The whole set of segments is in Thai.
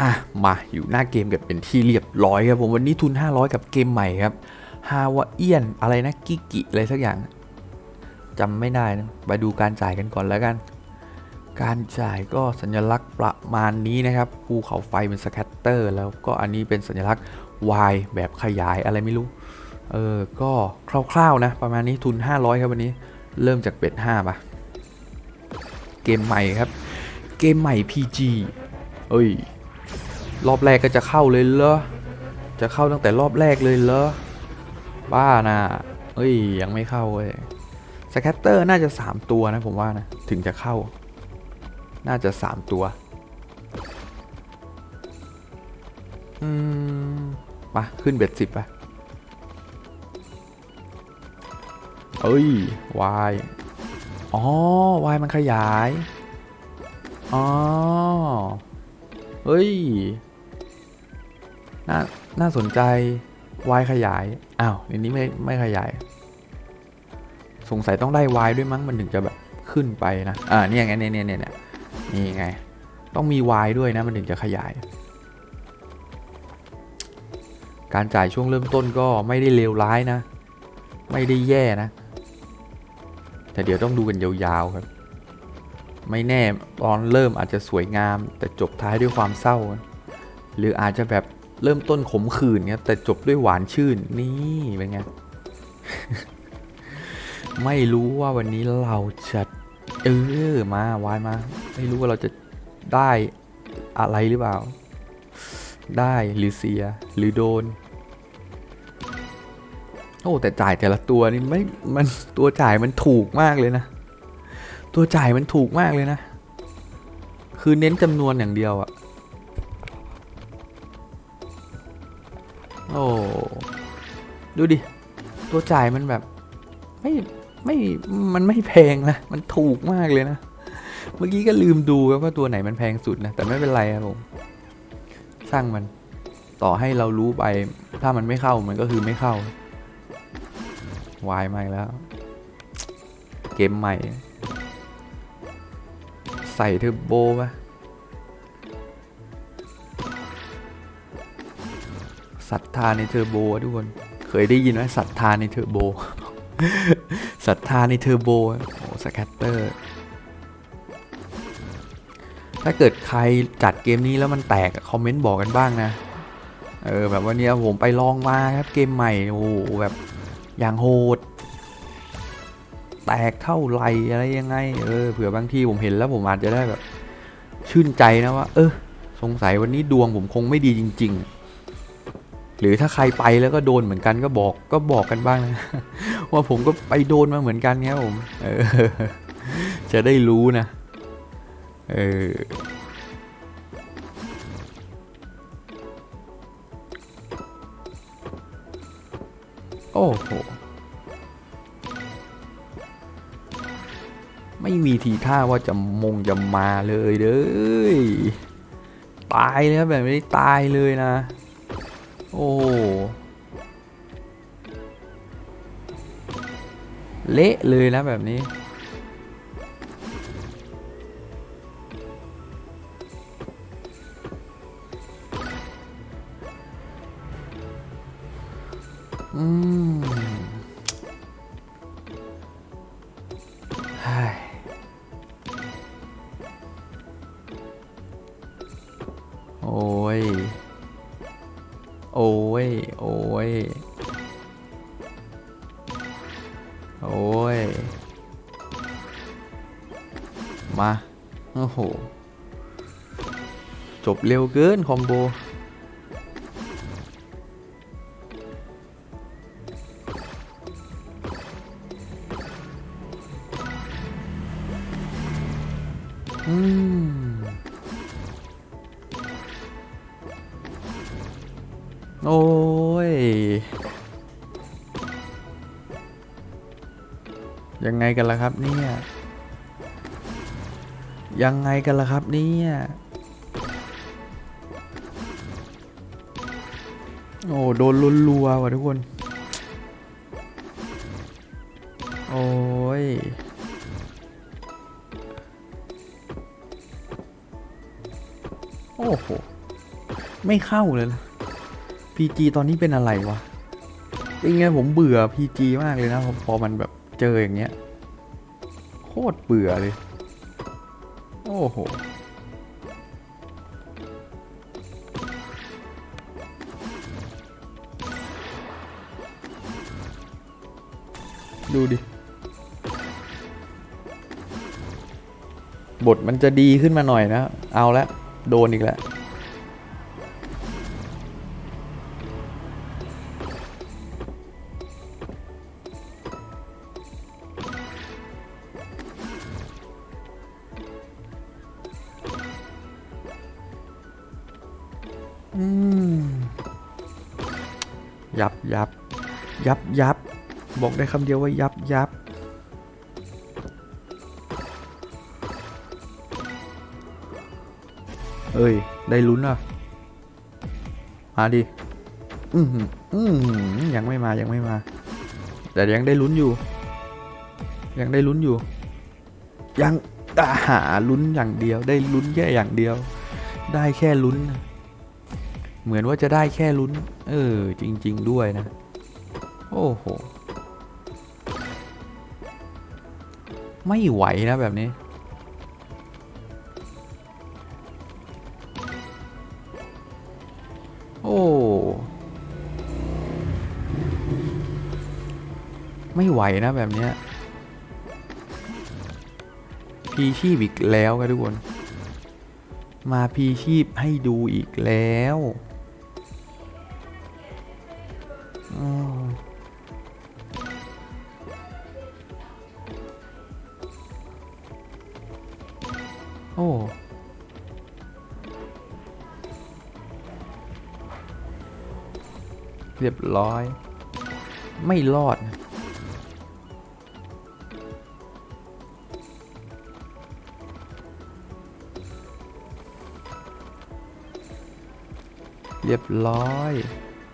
อะมาอยู่หน้าเกมกันเป็นที่เรียบร้อยครับผมวันนี้ทุน 500 กับเกมใหม่ครับฮาวาเอียนอะไรนะกิกิอะไรสักอย่างจำไม่ได้นะไปดูการจ่ายกันก่อนแล้วกัน การจ่ายก็สัญลักษณ์ประมาณนี้นะครับภูเขาไฟเป็นสแคตเตอร์แล้วก็อันนี้เป็นสัญลักษณ์ Y แบบขยายอะไรไม่รู้ เออก็คร่าวๆนะประมาณนี้ทุน 500 ครับวันนี้เริ่มจากเบ็ด5ป่ะเกมใหม่ครับ เกมใหม่ PG เอ้ย รอบแรกก็จะเข้าเลยเหรอ จะเข้าตั้งแต่รอบแรกเลยเหรอ บ้านะเอ้ยยังไม่เข้าเว้ยสแคตเตอร์น่าจะ 3 ตัวนะผมว่านะ ถึงจะเข้า น่าจะ 3 ตัว อืมมาขึ้นเบ็ดสิบไปเอ้ยวายอ๋อวายมันขยาย อ๋อ เฮ้ย น่าน่าสนใจ y ขยาย อ้าวในนี้ไม่ไม่ขยาย สงสัยต้องได้ y ด้วยมั้งมันถึงจะแบบขึ้นไปนะ อ่านี่ไงเนี่ยเนี่ยเนี่ยนี่ไง ต้องมี y ด้วยนะมันถึงจะขยาย การจ่ายช่วงเริ่มต้นก็ไม่ได้เลวร้ายนะ ไม่ได้แย่นะ แต่เดี๋ยวต้องดูกันยาวๆครับ ไม่แน่ตอนเริ่มอาจจะสวยงาม แต่จบท้ายด้วยความเศร้า หรืออาจจะแบบ เริ่มต้นขมขื่นครับแต่จบด้วยหวานชื่นนี่เป็นไง ไม่รู้ว่าวันนี้เราจะเออมาวายมา ไม่รู้ว่าเราจะได้อะไรหรือเปล่า ได้หรือเสียหรือโดน โอ้แต่จ่ายแต่ละตัวนี่ไม่มันตัวจ่ายมันถูกมากเลยนะ ตัวจ่ายมันถูกมากเลยนะ คือเน้นจำนวนอย่างเดียวอะ โอ้ดูดิ ตัวจ่ายมันแบบ ไม่ไม่มันไม่แพงนะ มันถูกมากเลยนะ เมื่อกี้ก็ลืมดูครับว่าตัวไหนมันแพงสุดนะ แต่ไม่เป็นไรครับผมช่างมันต่อให้เรารู้ไป ถ้ามันไม่เข้ามันก็คือไม่เข้าวายมาอีกแล้ว เกมใหม่ ใส่เทอร์โบปะ ศรัทธาในเทอร์โบทุกคน เคยได้ยินไหมศรัทธาในเทอร์โบศรัทธาในเทอร์โบโอ้สแคตเตอร์ ถ้าเกิดใครจัดเกมนี้แล้วมันแตกคอมเมนต์บอกกันบ้างนะ เออแบบวันนี้ผมไปลองมาครับเกมใหม่โอ้โหแบบอย่างโหด แตกเท่าไหรอะไรยังไง เออเผื่อบางทีผมเห็นแล้วผมอาจจะได้แบบ ชื่นใจนะว่า เออสงสัยวันนี้ดวงผมคงไม่ดีจริง ๆ หรือถ้าใครไปแล้วก็โดนเหมือนกันก็บอกก็บอกกันบ้างนะว่าผมก็ไปโดนมาเหมือนกันครับผมเออจะได้รู้นะเออโอ้โหไม่มีทีท่าว่าจะมงจะมาเลยเด้ยตายเลยครับแบบนี้ตายเลยนะ โอ้เละเลยนะแบบนี้ อืมเฮ้ยโอ้ย โอ้ย โอ้ย โอ้ย มา โอ้โห จบเร็วเกินคอมโบ โอ้ย ยังไงกันล่ะครับเนี่ย ยังไงกันล่ะครับเนี่ย โอ้โดนรัวว่ะทุกคน โอ้ยโอ้โห ไม่เข้าเลยนะ PG ตอนนี้เป็นอะไรวะเป็นไงผมเบื่อ PG มากเลยนะพอพอมันแบบเจออย่างเงี้ย โคตรเบื่อเลย โอ้โหดูดิ บทมันจะดีขึ้นมาหน่อยนะ เอาละ โดนอีกแล้ว อืมยับยับยับยับบอกได้คำเดียวว่ายับยับเอ้ย ได้ลุ้นอะ มาดิ อืมอืมยังไม่มายังไม่มา แต่ยังได้ลุ้นอยู่ ยังได้ลุ้นอยู่ ยังอาหาลุ้นอย่างเดียว ได้ลุ้นแค่อย่างเดียว ได้แค่ลุ้นนะ เหมือนว่าจะได้แค่ลุ้น เออ จริง ๆ ด้วยนะ โอ้โห ไม่ไหวนะแบบนี้ โอ้ ไม่ไหวนะแบบนี้พีชีพอีกแล้วครับทุกคน มาพีชีพให้ดูอีกแล้ว โอ้เรียบร้อย ไม่รอดนะเรียบร้อย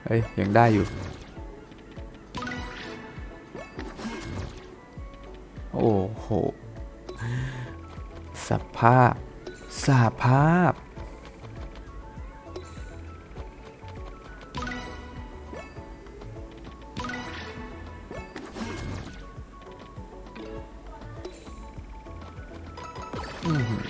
เฮ้ย ยังได้อยู่ โอ้โห สภาพสภาพอือหือ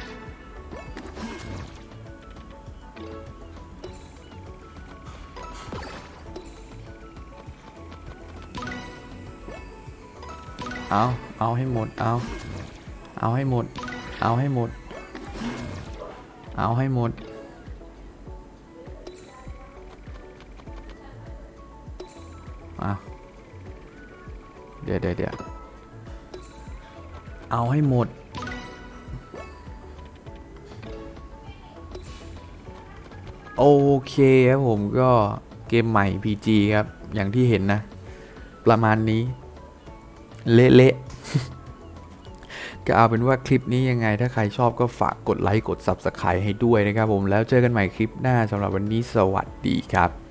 เอา เอาให้หมด เอา เอาให้หมด เอาให้หมด เอาให้หมดอะเดี๋ยวเดี๋ยวเดี๋ยวเอาให้หมด โอเคครับผมก็เกมใหม่ PG ครับ อย่างที่เห็นนะ ประมาณนี้ เละๆ ก็เอาเป็นว่าคลิปนี้ยังไง ถ้าใครชอบก็ฝากกดไลค์กด Subscribe ให้ด้วยนะครับผมแล้วเจอกันใหม่คลิปหน้าสำหรับวันนี้สวัสดีครับ